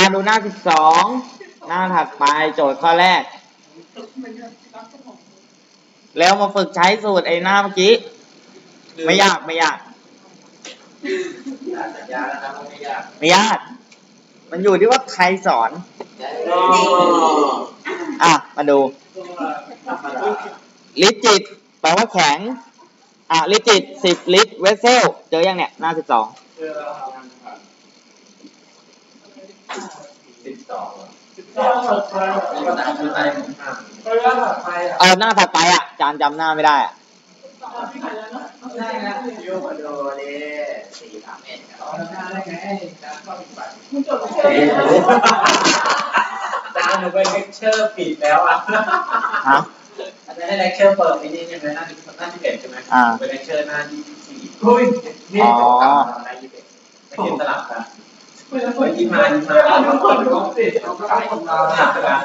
าดูหน้าสิบสองหน้าถัดไปโจทย์ข้อแรก แล้วมาฝึกใช้สูตรไอ้หน้าเมื่อกี้ ไม่ยากไม่ยาก สัญญาแล้วนะว่าไม่ยากไม่ยาก มันอยู่ที่ว่าใครสอน อะ มาดู ลิจิตแปลว่าแข็ง อะ ลิจิตสิบลิตรเวสเซล เจอยังเนี่ย หน้าสิบสอง สิบสองก็ถัดไปนี่มันอ่านไม่ได้ผมอ่าผัดไปอะเออหน้าถัดไปอะจานจำหน้าไม่ได้อะใช่นะยูมาดูดิสี่สามเอ็ดครับทำงานไงการเข้าปฏิบัติอาจารย์หนูไปเลคเชอร์ปิดแล้วอะฮะอาจารย์ให้เลคเชอร์เปิดไอ้นี่ใช่ไหมหน้าที่หน้าที่เอ็ดใช่ไหมอ่าไปเลคเชอร์หน้าที่สี่เฮ้ยนี่อ๋อหน้ายี่สิบเอ็ดไปเขียนสลับกัน อีมาที่มาทุกคนทุกคนติดเอาไปทำงานสลับกัน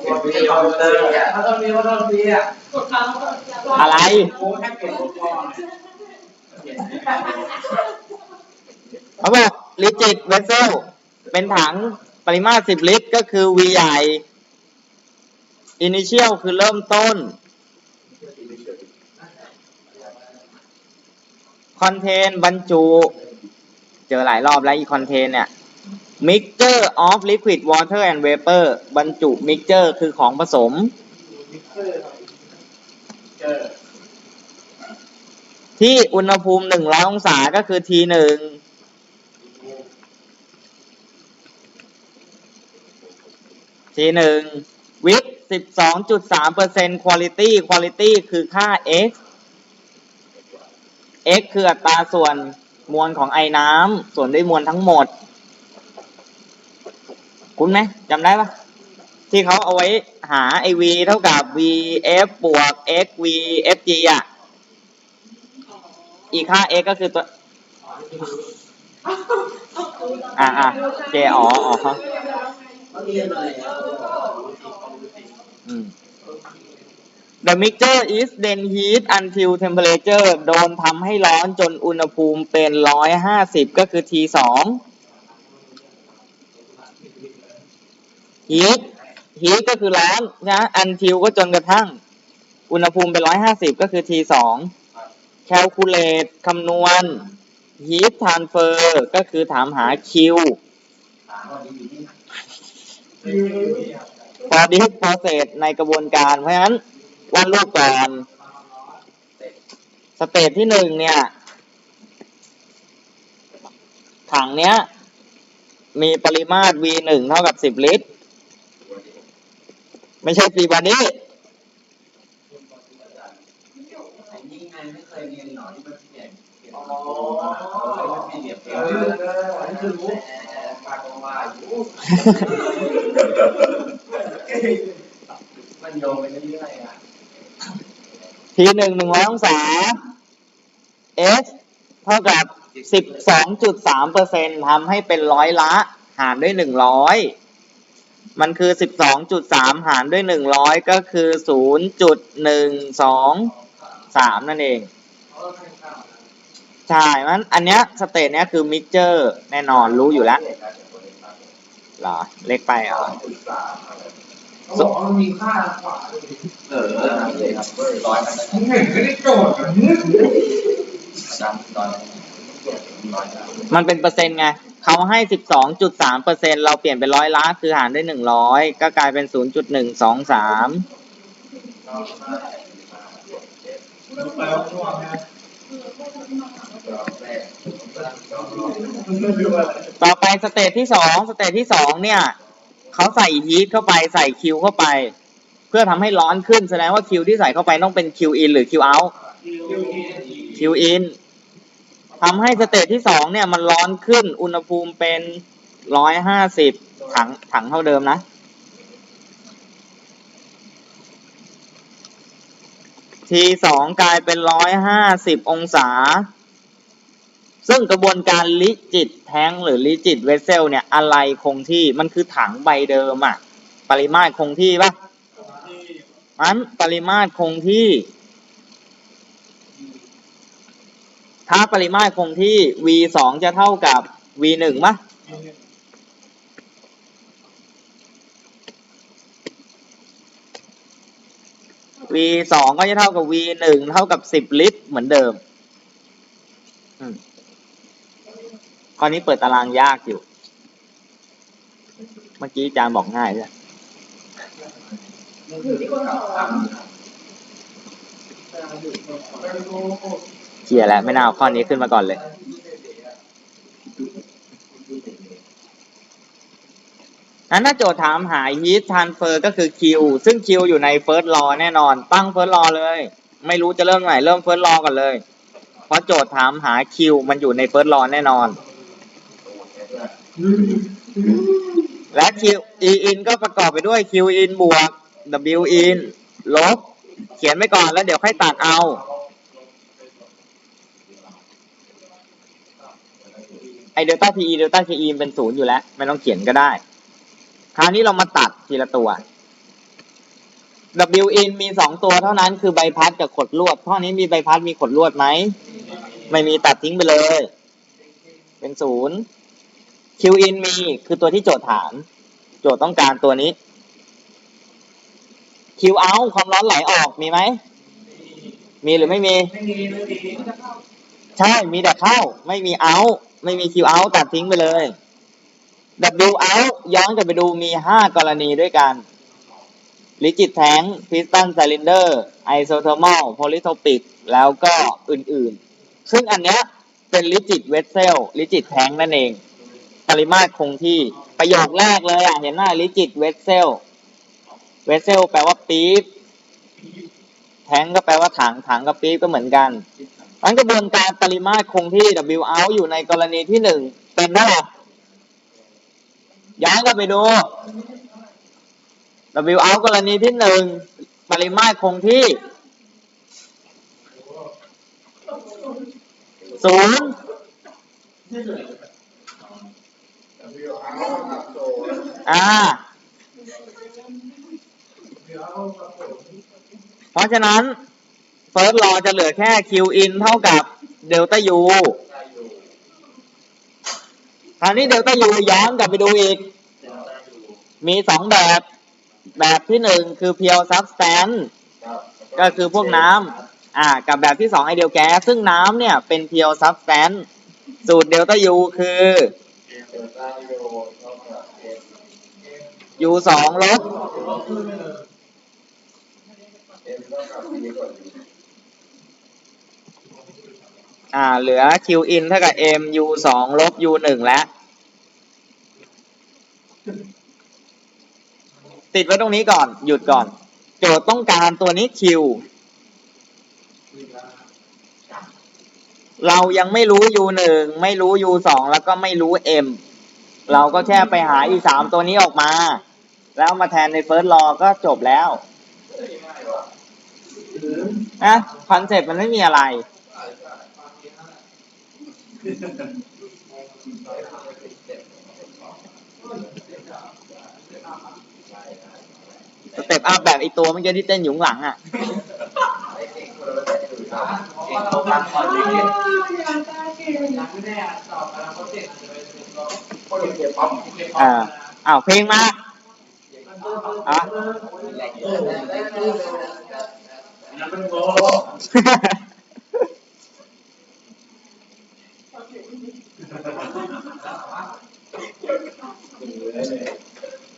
เขียนวิดีโอเลยอะถ้าต้องมีว่าองมีอะอะไรโอ้แค่เปลี่ยนหัวข้อเขียนเขาบอกลิจิตเวสเซลเป็นถังปริมาตรสิบลิตรก็คือ V ใหญ่ Initial คือเริ่มต้นคอนเทนบรรจุ เจอหลายรอบแล้วอีคอนเทนเนี่ย mixture of liquid water and vapor บรรจุ mixture คือของผสม ที่อุณหภูมิหนึ่งร้อยองศาก็คือ T หนึ่ง T หนึ่งวิทสิบสองจุดสามเปอร์เซ็นต์ quality quality คือค่า x x คืออัตราส่วน มวลของไอ้น้ำส่วนด้วยมวลทั้งหมด คุณไหมจำได้ปะที่เขาเอาไว้หาไอ v เท่ากับ v f บวก x v f g อะ อีกค่า x ก็คือตัว อ่าอ่าเจอ๋ออ๋อเขาเรียนอะไรอะอืม The mixture is then heat until temperature โดนทำให้ร้อนจนอุณหภูมิเป็นร้อยห้าสิบก็คือ T สอง heat heat ก็คือร้อนนะ until ก็จนกระทั่ง อุณหภูมิเป็นร้อยห้าสิบก็คือ T สอง calculate คำนวณ heat transfer ก็คือถามหา Q ถามว่าดีอยู่ที่ process ในกระบวนการเพราะฉะนั้น วาดรูปก่อนสเตจที่หนึ่งเนี่ย ถังเนี้ย มีปริมาตร V หนึ่งเท่ากับสิบลิตร ไม่ใช่ฟีบานี้ไอ้นี่ไงไม่เคยเรียนหรอที่มันนี้มันโยงไปเรื่อยๆอะ ทีหนึ่งหนึ่งร้อยองศา S เท่ากับสิบสองจุดสามเปอร์เซ็นทำให้เป็นร้อยละ หารด้วยหนึ่งร้อยมันคือสิบสองจุดสามหารด้วยหนึ่งร้อยก็คือศูนย์จุดหนึ่งสองสามนั่นเอง ใช่มันอันเนี้ยสเตจเนี้ยคือมิกเจอร์ แน่นอนรู้อยู่แล้วเหรอ เล็กไปเหรอ เขาบอกว่ามันมีค่าขวาด้วยเออเลยครับร้อยมันมึงเห็นไม่ได้โจทย์แบบนี้ดำตอนร้อยมันเป็นเปอร์เซ็นต์ไงเขาให้สิบสองจุดสามเปอร์เซ็นเราเปลี่ยนเป็นร้อยละคือหารด้วยหนึ่งร้อยก็กลายเป็นศูนย์จุดหนึ่งสองสามต่อไปสเตจที่สองสเตจที่สองเนี่ย เขาใส่ฮีทเข้าไปใส่คิวเข้าไป เพื่อทำให้ร้อนขึ้นแสดงว่าคิวที่ใส่เข้าไปต้องเป็นคิวอินหรือคิวเอาคิวอินทำให้สเตจที่สองเนี่ยมันร้อนขึ้นอุณหภูมิเป็นร้อยห้าสิบถังถังเท่าเดิมนะ ทีสองกลายเป็นร้อยห้าสิบองศา ซึ่งกระบวนการลิจิตแท้งหรือลิจิตเวสเซลเนี่ยอะไรคงที่มันคือถังใบเดิมอะปริมาตรคงที่ปะมันปริมาตรคงที่ ถ้าปริมาตรคงที่ v สองจะเท่ากับ v หนึ่งปะวีสองก็จะเท่ากับวีหนึ่งเท่ากับสิบลิตรเหมือนเดิม อืม ข้อนี้เปิดตารางยากอยู่ เมื่อกี้อาจารย์บอกง่ายเลยอยู่ที่คนสอนเคลียแล้วไม่น่าเอาข้อนี้ขึ้นมาก่อนเลย นั้นถ้าโจทย์ถามหา heat transfer ก็คือ Q ซึ่ง Q อยู่ใน first law แน่นอน ตั้ง first law เลย ไม่รู้จะเริ่มไหน เริ่ม first law ก่อนเลย เพราะโจทย์ถามหา Q มันอยู่ใน first law แน่นอน และ Q E in ก็ประกอบไปด้วย Q in บวก W in ลบ เขียนไว้ก่อนแล้วเดี๋ยวค่อยตัดเอา ไอเดลต้า PE เดลต้า KE เป็นศูนย์อยู่แล้ว ไม่ต้องเขียนก็ได้ คราวนี้เรามาตัดทีละตัว W in มีสองตัวเท่านั้นคือใบพัดกับขดลวดข้อนี้มีใบพัดมีขดลวดไหม ไม่มีตัดทิ้งไปเลย เป็นศูนย์ Q in มีคือตัวที่โจทย์ถาม โจทย์ต้องการตัวนี้ Q out ความร้อนไหลออกมีไหม มีหรือไม่มีไม่มีไม่มี ใช่ มีแต่เข้า ไม่มี out ไม่มี Q out ตัดทิ้งไปเลย W out ย้อนกลับไปดูมี 5 กรณีด้วยกัน rigid tank piston cylinder isothermal polytropic แล้วก็อื่นๆ ซึ่งอันเนี้ยเป็น rigid vessel rigid tank นั่นเอง ปริมาตรคงที่ประโยคแรกเลยอะ เห็นหน้า rigid vessel vessel แปลว่าปี๊บแทงก็แปลว่าถังถังกับปี๊บก็เหมือนกันมันกระบวนการปริมาตรคงที่ W out อยู่ในกรณีที่หนึ่งเป็นเท่าไหร่ย้อนกลับไปดู W out กรณีที่หนึ่งปริมาตรคงที่ศูนย์ อ่า เพราะฉะนั้น first law จะเหลือแค่ q in เท่ากับ delta u คราวนี้ delta u ย้อนกลับไปดูอีก มีสองแบบ แบบที่หนึ่งคือ pure substance ก็คือพวกน้ำอ่า กับแบบที่สองไอเดียแก๊สซึ่งน้ำเนี่ยเป็น pure substance สูตร delta u คือ u สองลบอ่า เหลือ q in เท่ากับ m u สองลบ u หนึ่งแล้ว ติดไว้ตรงนี้ก่อน หยุดก่อน โจทย์ต้องการตัวนี้ q เรายังไม่รู้ u หนึ่งไม่รู้ u สองแล้วก็ไม่รู้ m เราก็แค่ไปหาอีสามตัวนี้ออกมา แล้วมาแทนใน first law ก็จบแล้วนะคอนเซ็ปต์มันไม่มีอะไร สเต็ปอัพแบบไอตัวเมื่อกี้ที่เต้นอยู่งหลังอะ อ่าอ่าอ้าวเพลงมาอะ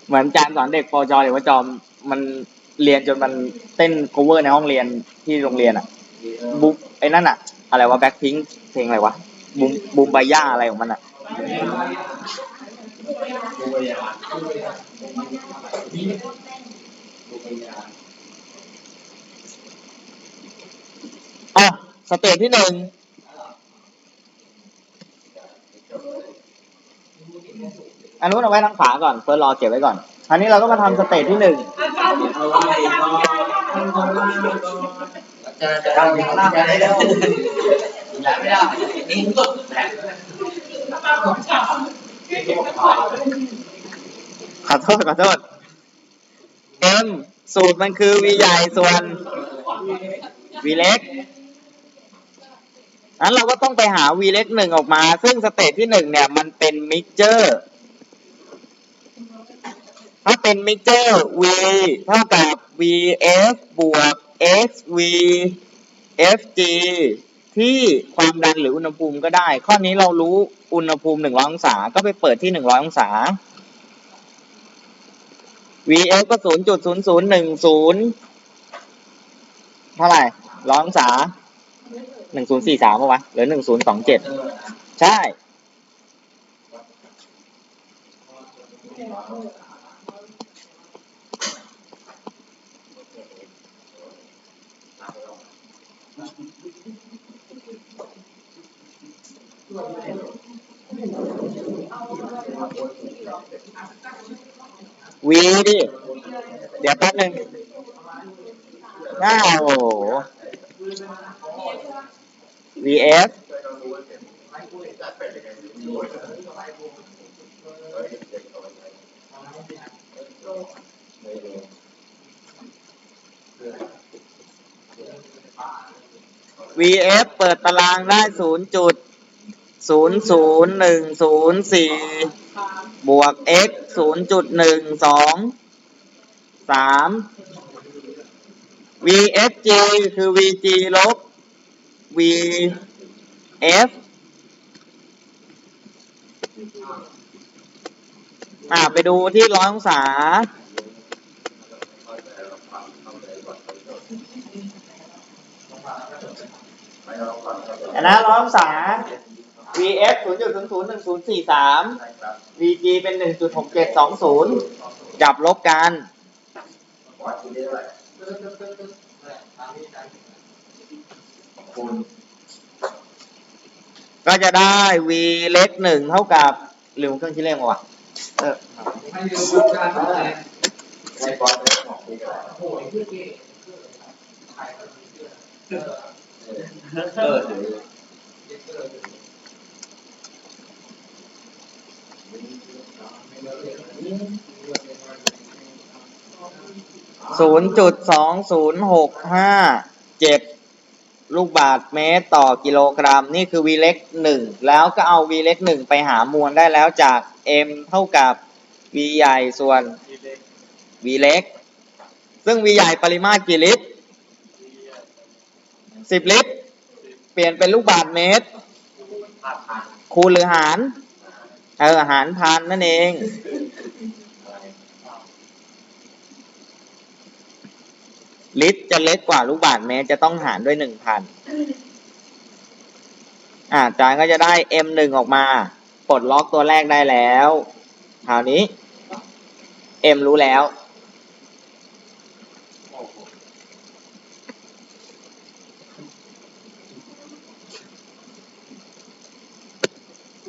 เหมือนอาจารย์สอนเด็กปจหรือว่าจอมมันเรียนจนมันเต้น cover ในห้องเรียนที่โรงเรียนอะ บุ๊บไอ้นั่นอะอะไรวะแบ็คพิงเพลงอะไรวะบูมบูมบาย่าอะไรของมันอะอะสเตจที่หนึ่งอันนู้นเอาไว้ทางขวาก่อนเฟิร์สรอเก็บไว้ก่อนคราวนี้เราก็มาทำสเตจที่หนึ่ง จะจะทำอย่างนั้นได้แล้วย้ายไม่ได้นี่ก็ขอโทษขอโทษ M สูตรมันคือ V ใหญ่ส่วน V เล็กนั้นเราก็ต้องไปหา V เล็กหนึ่งออกมา ซึ่งสเตจที่หนึ่งเนี่ยมันเป็นมิกเจอร์ถ้าเป็นมิกเจอร์ V เท่ากับ VF บวก x v f g ที่ความดันหรืออุณหภูมิก็ได้ ข้อนี้เรารู้อุณหภูมิ 100 องศา ก็ไปเปิดที่ 100 องศา vf ก็ 0.0010 เท่าไหร่ร้อยองศา 1043ป่ะวะหรือ 1027 ใช่ วีดิ เดี๋ยวแป๊บนึงอ้าโอ้โห VF วีเอฟเปิดตารางได้ศูนย์จุด ศูนย์ศูนย์หนึ่งศูนย์สี่บวก x ศูนย์จุดหนึ่งสองสาม vfg คือ vg ลบ vf อ่าไปดูที่ร้อยองศาอันนะร้อยองศา vf 0 0 0 0 1 0 4 3 vg เป็น1.6720จับลบกัน ก็จะได้ v เล็กหนึ่งเท่ากับลืมเครื่องคิดเลขมาวะเออไม่รู้ดูการทำอะไรให้บอสได้บอกดีกว่าโอ้ยเพื่อเก๋ขายกันเสื้อ เออเดี๋ยว เสื้อ ศูนย์จุดสองศูนย์หกห้าเจ็ดลูกบาทเมตรต่อกิโลกรัม นี่คือ v เล็กหนึ่งแล้วก็เอา v เล็กหนึ่งไปหามวลได้แล้วจาก m เท่ากับ v ใหญ่ส่วน v เล็ก ซึ่ง v ใหญ่ปริมาตรกี่ลิตรสิบลิตร เปลี่ยนเป็นลูกบาทเมตร คูณหรือหาร เออหารพันนั่นเอง ลิตรจะเล็กกว่าลูกบาศก์เมตรจะต้องหารด้วยหนึ่งพันอ่าอาจารย์ก็จะได้ m หนึ่งออกมาปลดล็อกตัวแรกได้แล้วคราวนี้ m รู้แล้ว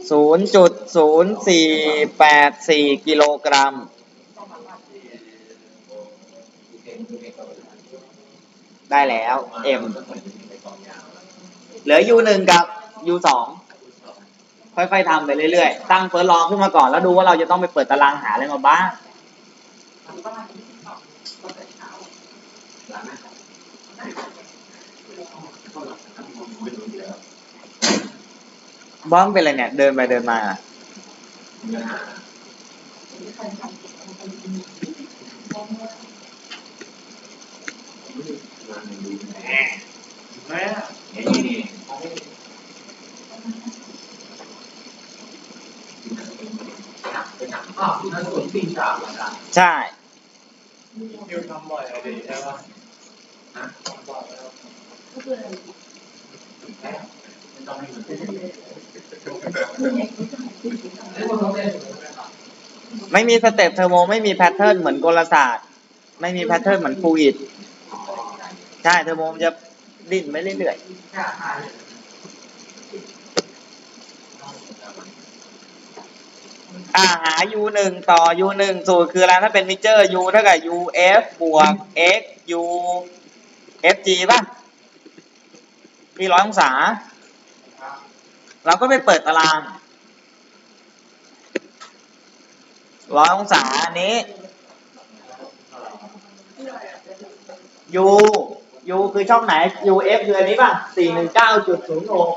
ศูนย์จุดศูนย์สี่แปดสี่กิโลกรัม ได้แล้ว m เหลือ u หนึ่งกับ u สองค่อยๆทำไปเรื่อยๆ ตั้งเฟิร์สลองขึ้นมาก่อนแล้วดูว่าเราจะต้องไปเปิดตารางหาอะไรมาบ้าง บ้องเป็นอะไรเนี่ย เดินไปเดินมาอะใช่นิวทำบ่อยอะไรใช่ป่ะฮะทำบ่อยแล้ว ไม่มีสเต็ปเทอร์โมไม่มีแพทเทิร์นเหมือนกลศาสตร์ ไม่มีแพทเทิร์นเหมือนฟลูอิดใช่เทอร์โมมันจะดิ้นไปเรื่อยๆอ่าหา u หนึ่งต่อ u หนึ่งสูตรคืออะไรถ้าเป็นมิเจอร์ u เท่ากับ uf บวก x u fg ป่ะที่ร้อยองศา เราก็ไปเปิดตารางร้อยองศาอันนี้ u u คือช่องไหน uf คืออันนี้ป่ะสี่หนึ่งเก้าจุดศูนย์หก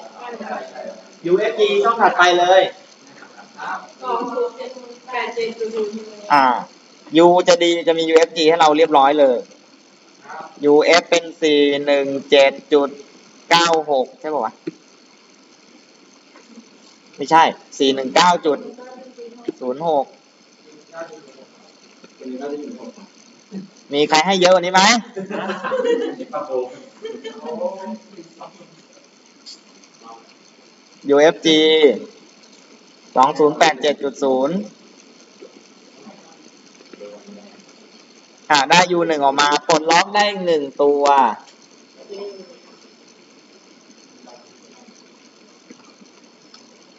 ufg ช่องถัดไปเลย อ่า u จะดีจะมี ufg ให้เราเรียบร้อยเลยอ UF เป็นสี่หนึ่งเจ็ดจุดเก้าหกใช่ป่าวะ ไม่ใช่สี่หนึ่งเก้าจุดศูนย์หกมีใครให้เยอะกว่านี้ไหม UFG สองศูนย์แปดเจ็ดจุดศูนย์อ่าได้ U หนึ่งออกมาปลดล็อกได้หนึ่งตัว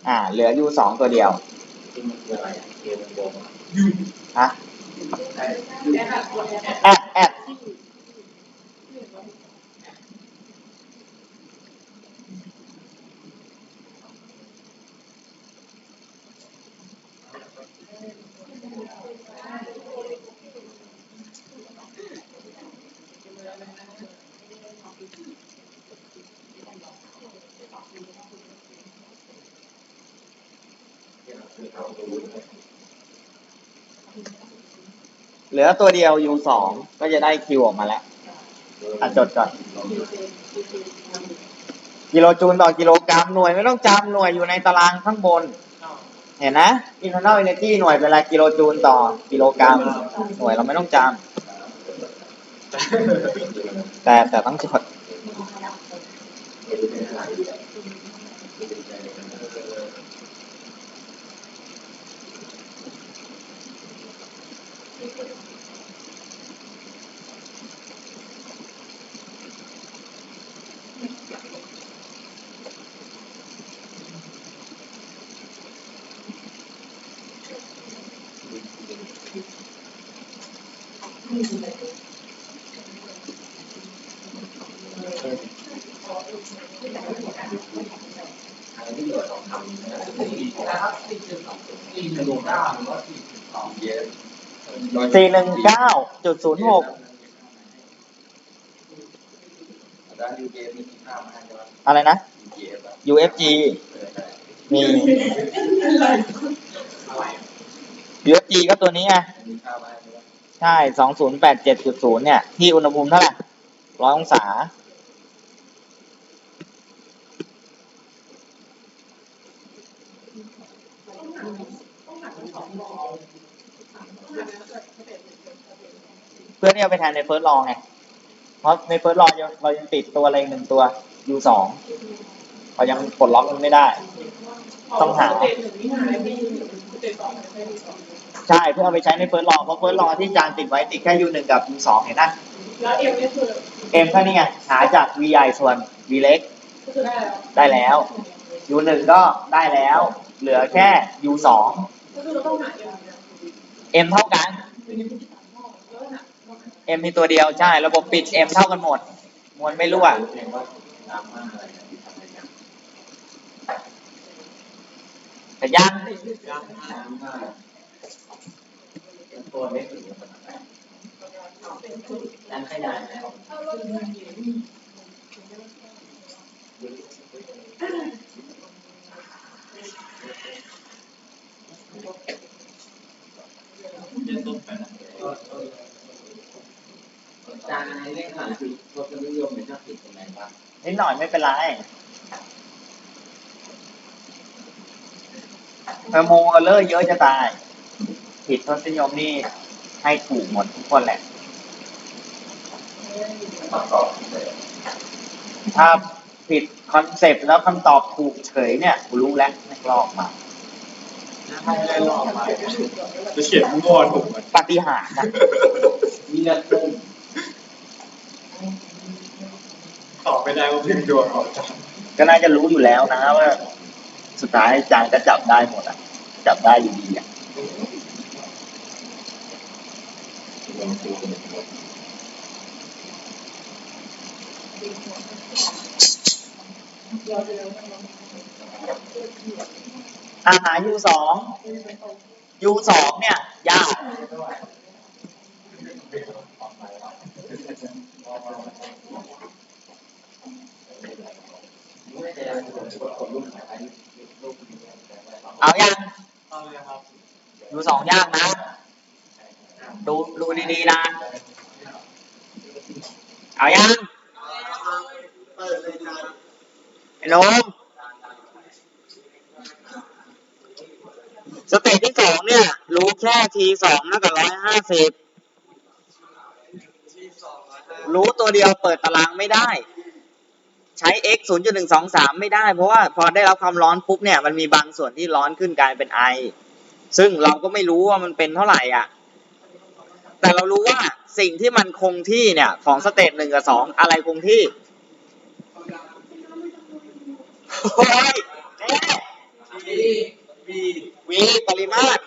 อ่า เหลือ U สองตัวเดียวฮะแอดแอด ลือตัวเดียว U สองก็จะได้คิวออกมาแล้วอะจดก่อน กิโลจูลต่อกิโลกรัมหน่วยไม่ต้องจำหน่วยอยู่ในตารางข้างบน เห็นนะ internal energy หน่วยเป็นอะไรกิโลจูลต่อกิโลกรัม หน่วยเราไม่ต้องจำแต่แต่ต้องจด สี่หนึ่งเก้าจุดศูนย์หกอะไรนะ UFG มี UFG ก็ตัวนี้ไงใช่สองศูนย์แปดเจ็ดจุดศูนย์เนี่ย ที่อุณหภูมิเท่าไหร่ร้อยองศา เพื่อที่เอาไปแทนในเฟิร์สลองไง เพราะในเฟิร์สลองเรายังติดตัวอะไรหนึ่งตัว U สองเรายังปลดล็อกมันไม่ได้ ต้องหา ใช่เพื่อเอาไปใช้ในเฟิร์สลองเพราะเฟิร์สลองที่จานติดไว้ติดแค่ U หนึ่งกับ U สองเห็นนะแล้วเอ็มนี่คือ M แค่นี้ไงหาจาก V ใหญ่ส่วน V เล็กก็คือได้แล้วได้แล้ว U หนึ่งก็ได้แล้ว เหลือแค่ U สองก็คือเราต้องหาเอ็ม M เท่ากันแล้วหา M มีตัวเดียวใช่ ระบบปิด M เท่ากันหมด มวลไม่รั่วแต่ยังตัวเล็กหรือนั้นขยายแล้วจาน ในเลขหาคือทศนิยมเป็นนักผิดตรงไหนบ้างนิดหน่อยไม่เป็นไรเทอร์โมเลอร์เยอะจะตาย ผิดทศนิยมนี่ให้ถูกหมดทุกคนแหละประกอบเลยถ้าผิดคอนเซปต์แล้วคำตอบถูกเฉยเนี่ยกูรู้แล้วไม่ลอกมาให้ได้ลองมาจะเขียนมั่วถูกไหมปาฏิหาริย์นะมีระดับ ตอบไม่ได้ว่าพึ่งดวงออกจากก็น่าจะรู้อยู่แล้วนะว่า สุดท้ายจางจะจับได้หมดอะ จับได้อยู่ดีอะอาหาร U สอง U สองเนี่ย ยาก ไม่ได้คนรุ่นไหน เอายังเอยครับ U สองยากนะ ดูดูดีๆนะ เอายังเปิดเลยจ้าไอ้หนมสเตจที่สองเนี่ย รู้แค่ทีสองเท่ากับร้อยห้าสิบรู้ตัวเดียวเปิดตารางไม่ได้ ใช้ x 0.123 ไม่ได้ เพราะว่าพอได้รับความร้อนปุ๊บเนี่ยมันมีบางส่วนที่ร้อนขึ้นกลายเป็นไอ ซึ่งเราก็ไม่รู้ว่ามันเป็นเท่าไหร่อะ แต่เรารู้ว่าสิ่งที่มันคงที่เนี่ยของสเตจหนึ่งกับสองอะไรคงที่โอ้ยวีปริมาตร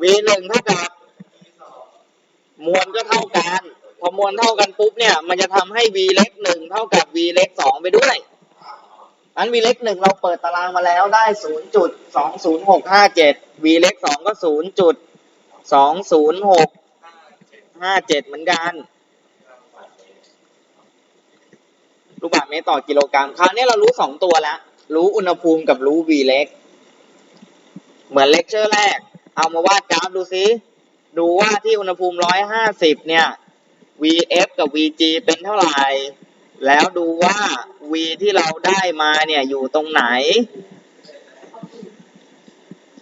v หนึ่งเท่ากับมวลก็เท่ากัน อมวลเท่ากันปุ๊บเนี่ยมันจะทำให้ v เล็กหนึ่งเท่ากับ v เล็กสองไปด้วยอัน v เล็กหนึ่งเราเปิดตารางมาแล้วได้ศูนย์จุดสองศูนย์หกห้าเจ็ด v เล็กสองก็ศูนย์จุดสองศูนย์หกห้าเจ็ดเหมือนกันลูกบาศก์เมตรต่อกิโลกรัมคราวนี้เรารู้สองตัวแล้วรู้อุณหภูมิกับรู้ v เล็ก เหมือนเลคเชอร์แรก เอามาวาดกราฟดูซิ ดูว่าที่อุณหภูมิ150เนี่ย Vf กับ Vg เป็นเท่าไหร่ แล้วดูว่า V ที่เราได้มาเนี่ยอยู่ตรงไหน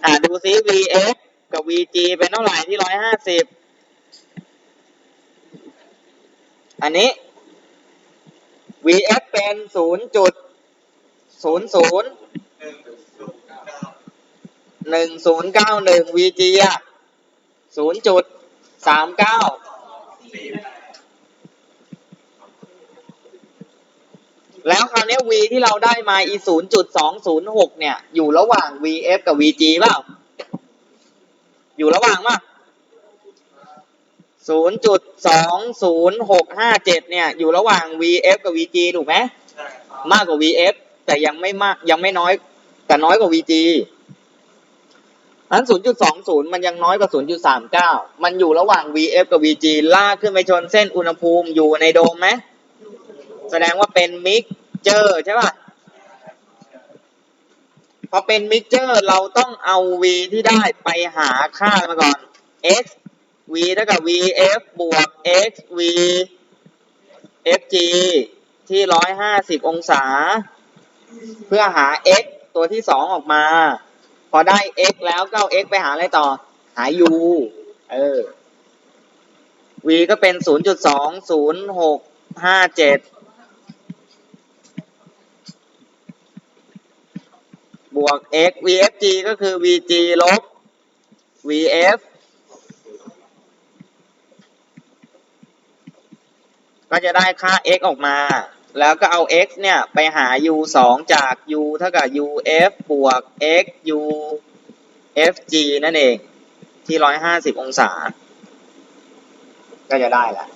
อ่าดูซิ Vf กับ Vg เป็นเท่าไหร่ที่150อันนี้ Vf เป็น0.00หนึ่งศูนย์เก้าหนึ่ง VG อะศูนย์จุดสามเก้า แล้วคราวนี้ V ที่เราได้มาอีศูนย์จุดสองศูนย์หกเนี่ย อยู่ระหว่าง VF กับ VG เปล่า อยู่ระหว่างป่ะศูนย์จุดสองศูนย์หกห้าเจ็ดเนี่ย อยู่ระหว่าง VF กับ VG ถูกไหมมากกว่า VF แต่ยังไม่มากยังไม่น้อย แต่น้อยกว่า VG นั้น 0.20 มันยังน้อยกว่า 0.39 มันอยู่ระหว่าง VF กับ VG ลากขึ้นไปชนเส้นอุณหภูมิอยู่ในโดมไหม แสดงว่าเป็นมิกเจอร์ใช่ป่ะพอเป็นมิกเจอร์เราต้องเอา V ที่ได้ไปหาค่ามาก่อน x V เท่ากับ VF บวก x V FG ที่150องศา เพื่อหา x ตัวที่2ออกมา พอได้ x แล้วก็เอา x ไปหาอะไรต่อ หา u เออ v ก็เป็น0.20657 บวก x vfg ก็คือ vg ลบ vf ก็จะได้ค่า x ออกมา แล้วก็เอา x เนี่ย ไปหา u 2 จาก u เท่ากับ uf บวก x u fg นั่นเอง ที่ 150 องศา ก็จะได้ละ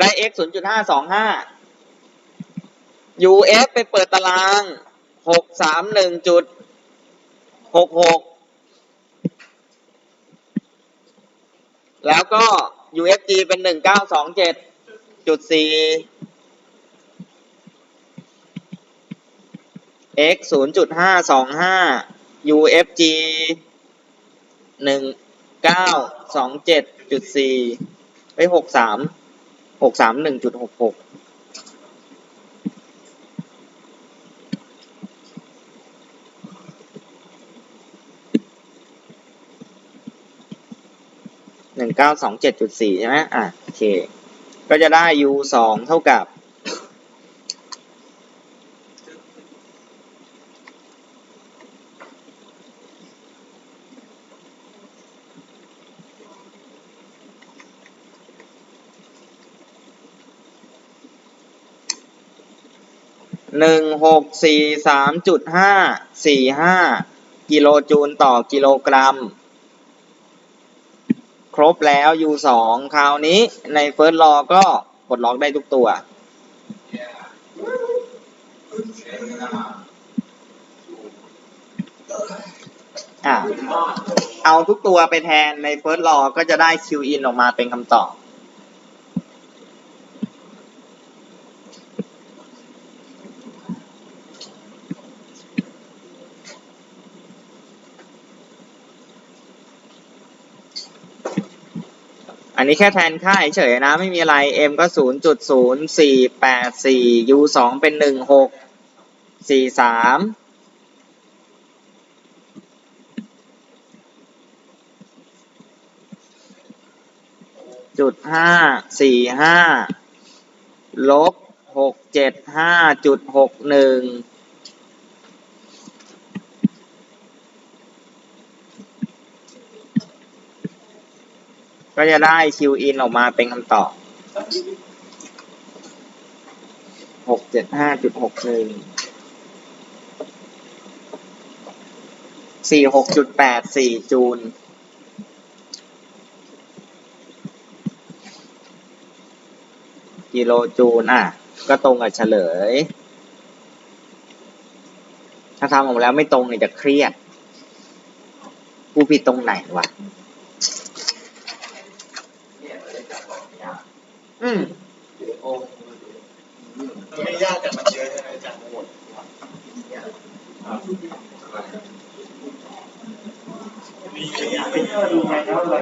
ได้ x 0.525 uf ไปเปิดตาราง 631.66 แล้วก็ UFG เป็น 1927.4 x 0.525 UFG 1927.4ไป63 หกสามหนึ่งจุดหกหกหนึ่งเก้าสองเจ็ดจุดสี่ใช่ไหมอะโอเค ก็จะได้ u สองเท่ากับ นึ่งหกสี่สามจุดห้าสี่ห้ากิโลจูลต่อกิโลกรัม ครบแล้ว U สองคราวนี้ใน First Law ก็ปลดล็อกได้ทุกตัว เอาทุกตัวไปแทนใน first law ก็จะได้ q in ออกมาเป็นคำตอบ นนี้แค่แทนค่าเฉยๆนะ ไม่มีอะไร m ก็ศูนย์จุดศูนย์สี่แปดสี่ u สองเป็นหนึ่งหกสี่สามจุดห้าสี่ห้าลบหกเจ็ดห้าจุดหกหนึ่ง ก็จะได้ q in ออกมาเป็นคำตอบ หกเจ็ดห้าจุดหกหนึ่ง สี่หกจุดแปดสี่จูลกิโลจูลอะ ก็ตรงกับเฉลย ถ้าทำออกมาแล้วไม่ตรงเนี่ยจะเครียดกูผิดตรงไหนวะ อืม ไม่ยากแต่มันเยอะใช่ไหมอาจารย์หมด ดูไงแล้วเรา